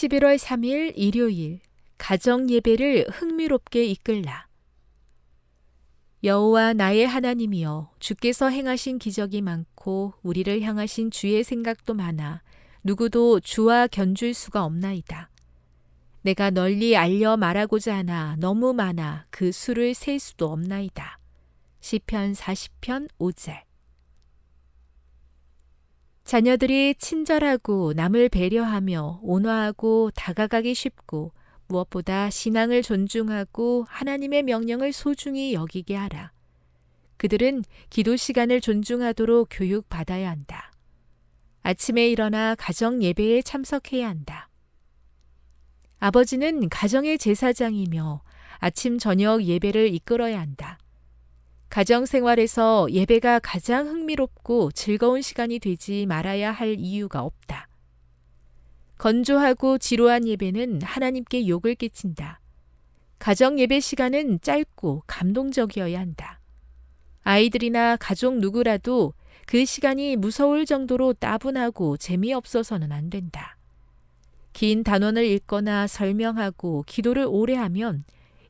11월 3일 일요일 가정 예배를 흥미롭게 이끌라. 여호와 나의 하나님이여 주께서 행하신 기적이 많고 우리를 향하신 주의 생각도 많아 누구도 주와 견줄 수가 없나이다. 내가 널리 알려 말하고자 하나 너무 많아 그 수를 셀 수도 없나이다. 시편 40편 5절 자녀들이 친절하고 남을 배려하며 온화하고 다가가기 쉽고 무엇보다 신앙을 존중하고 하나님의 명령을 소중히 여기게 하라. 그들은 기도 시간을 존중하도록 교육받아야 한다. 아침에 일어나 가정 예배에 참석해야 한다. 아버지는 가정의 제사장이며 아침 저녁 예배를 이끌어야 한다. 가정 생활에서 예배가 가장 흥미롭고 즐거운 시간이 되지 말아야 할 이유가 없다. 건조하고 지루한 예배는 하나님께 욕을 끼친다. 가정 예배 시간은 짧고 감동적이어야 한다. 아이들이나 가족 누구라도 그 시간이 무서울 정도로 따분하고 재미없어서는 안 된다. 긴 단원을 읽거나 설명하고 기도를 오래 하면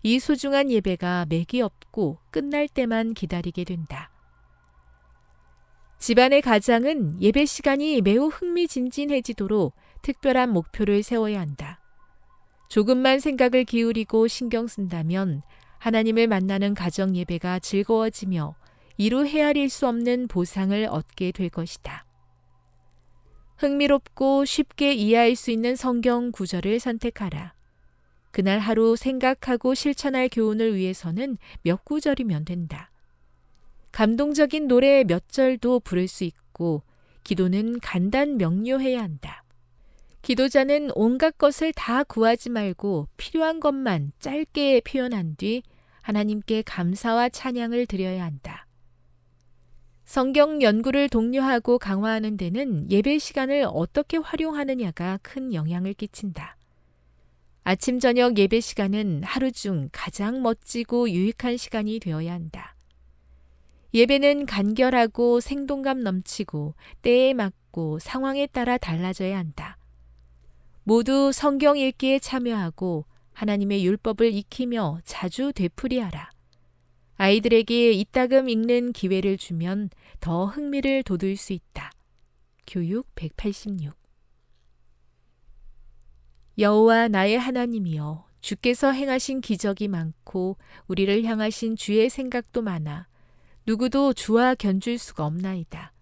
이 소중한 예배가 맥이 없고 끝날 때만 기다리게 된다. 집안의 가장은 예배 시간이 매우 흥미진진해지도록 특별한 목표를 세워야 한다. 조금만 생각을 기울이고 신경 쓴다면 하나님을 만나는 가정 예배가 즐거워지며 이루 헤아릴 수 없는 보상을 얻게 될 것이다. 흥미롭고 쉽게 이해할 수 있는 성경 구절을 선택하라. 그날 하루 생각하고 실천할 교훈을 위해서는 몇 구절이면 된다. 감동적인 노래 몇 절도 부를 수 있고 기도는 간단 명료해야 한다. 기도자는 온갖 것을 다 구하지 말고 필요한 것만 짧게 표현한 뒤 하나님께 감사와 찬양을 드려야 한다. 성경 연구를 독려하고 강화하는 데는 예배 시간을 어떻게 활용하느냐가 큰 영향을 끼친다. 아침 저녁 예배 시간은 하루 중 가장 멋지고 유익한 시간이 되어야 한다. 예배는 간결하고 생동감 넘치고 때에 맞고 상황에 따라 달라져야 한다. 모두 성경 읽기에 참여하고 하나님의 율법을 익히며 자주 되풀이하라. 아이들에게 이따금 읽는 기회를 주면 더 흥미를 돋울 수 있다. 교육 186 여호와 나의 하나님이여 주께서 행하신 기적이 많고 우리를 향하신 주의 생각도 많아 누구도 주와 견줄 수가 없나이다.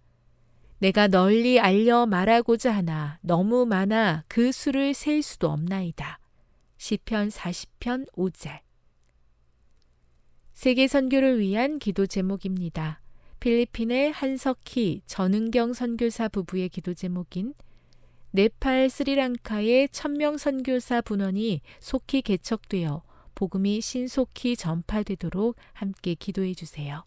내가 널리 알려 말하고자 하나 너무 많아 그 수를 셀 수도 없나이다. 시편 40편 5절 세계 선교를 위한 기도 제목입니다. 필리핀의 한석희 전은경 선교사 부부의 기도 제목인 네팔 스리랑카의 천명 선교사 분원이 속히 개척되어 복음이 신속히 전파되도록 함께 기도해 주세요.